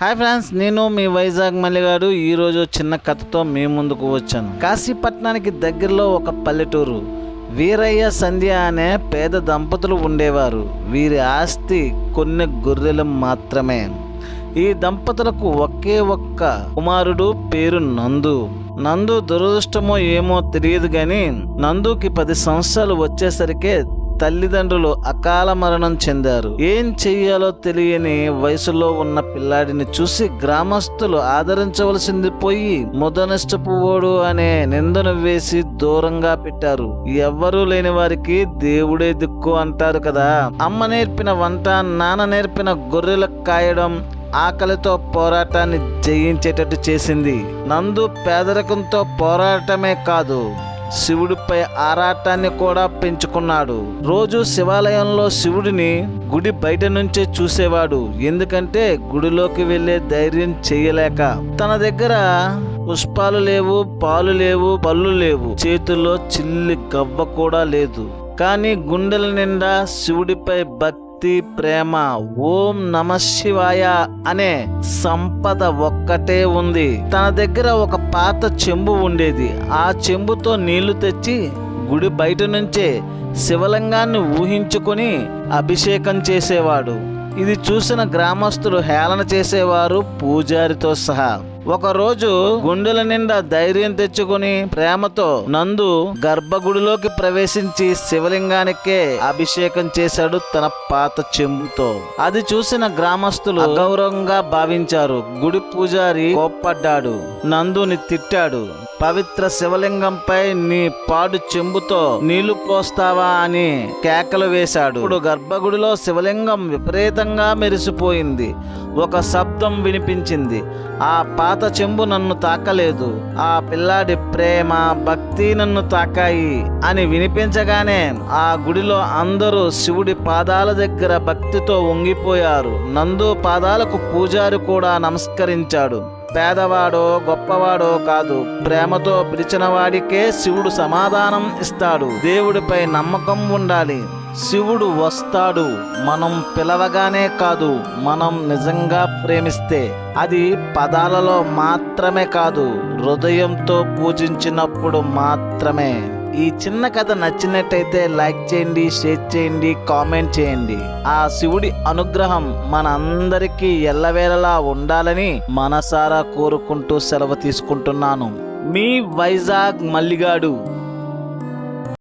Hi friends నేను మీ వైజాగ్ మల్లిగాడు ఈరోజు చిన్న కథతో మీ ముందుకు వచ్చాను. కాశీపట్నానికి దగ్గరలో ఒక పల్లెటూరు. వీరయ్య సంధ్య అనే పేద దంపతులు ఉండేవారు. వీరి ఆస్తి కొన్ని గొర్రెలు మాత్రమే. ఈ దంపతులకు ఒకే ఒక్క కుమారుడు పేరు నందు. నందు దురదృష్టమో ఏమో తెలియదు కానీ నందుకి పది సంవత్సరాలు వచ్చేసరికే తల్లిదండ్రులు అకాల మరణం చెందారు. ఏం చెయ్యాలో తెలియని వయసులో ఉన్న పిల్లాడిని చూసి గ్రామస్తులు ఆదరించవలసింది పోయి ముదనష్టపువోడు అనే నిందను వేసి దూరంగా పెట్టారు. ఎవ్వరూ లేని వారికి దేవుడే దిక్కు అంటారు కదా. అమ్మ నేర్పిన వంట నాన్న నేర్పిన గొర్రెల కాయడం ఆకలితో పోరాటాన్ని జయించేటట్టు చేసింది. నందు పేదరికంతో పోరాటమే కాదు. శివుడిపై ఆరాటాన్ని కూడా పెంచుకున్నాడు. రోజు శివాలయంలో శివుడిని గుడి బయట నుంచే చూసేవాడు. ఎందుకంటే గుడిలోకి వెళ్ళే ధైర్యం చేయలేక. తన దగ్గర పుష్పాలు లేవు పాలు లేవు పళ్ళు లేవు. చేతుల్లో చిల్లి గవ్వ కూడా లేదు. కానీ గుండెల నిండా శివుడిపై భక్తి ప్రేమ ఓం నమ శివాయ అనే సంపద ఒక్కటే ఉంది. తన దగ్గర ఒక పాత చెంబు ఉండేది. ఆ చెంబుతో నీళ్ళు తెచ్చి గుడి బయట నుంచే శివలింగాన్ని ఊహించుకొని అభిషేకం చేసేవాడు. ఇది చూసిన గ్రామస్తులు హేళన చేసేవారు పూజారితో సహా. ఒకరోజు గుండెల నిండా ధైర్యం తెచ్చుకుని ప్రేమతో నందు గర్భగుడిలోకి ప్రవేశించి శివలింగానికే అభిషేకం చేశాడు తన పాత చెంబుతో. అది చూసిన గ్రామస్తులు అగౌరవంగా భావించారు. గుడి పూజారి కోప్పడ్డాడు. నందుని తిట్టాడు. పవిత్ర శివలింగంపై నీ పాడు చెంబుతో నీళ్ళు పోస్తావా అని కేకలు వేశాడు. ఇప్పుడు గర్భగుడిలో శివలింగం విపరీతంగా మెరిసిపోయింది. ఒక శబ్దం వినిపించింది. ఆ పాత చెంబు నన్ను తాకలేదు. ఆ పిల్లాడి ప్రేమ భక్తి నన్ను తాకాయి అని వినిపించగానే ఆ గుడిలో అందరూ శివుడి పాదాల దగ్గర భక్తితో వంగిపోయారు. నందు పాదాలకు పూజారి కూడా నమస్కరించాడు. పేదవాడో గొప్పవాడో కాదు. ప్రేమతో పిలిచిన వాడికే శివుడు సమాధానం ఇస్తాడు. దేవుడిపై నమ్మకం ఉండాలి. శివుడు వస్తాడు. మనం పిలవగానే కాదు. మనం నిజంగా ప్రేమిస్తే అది పదాలలో మాత్రమే కాదు. హృదయంతో పూజించినప్పుడు మాత్రమే. ఈ చిన్న కథ నచ్చినట్టయితే లైక్ చేయండి షేర్ చేయండి కామెంట్ చేయండి. ఆ శివుడి అనుగ్రహం మన అందరికీ ఎల్లవేళలా ఉండాలని మనసారా కోరుకుంటూ సెలవు తీసుకుంటున్నాను. మీ వైజాగ్ మల్లిగాడు.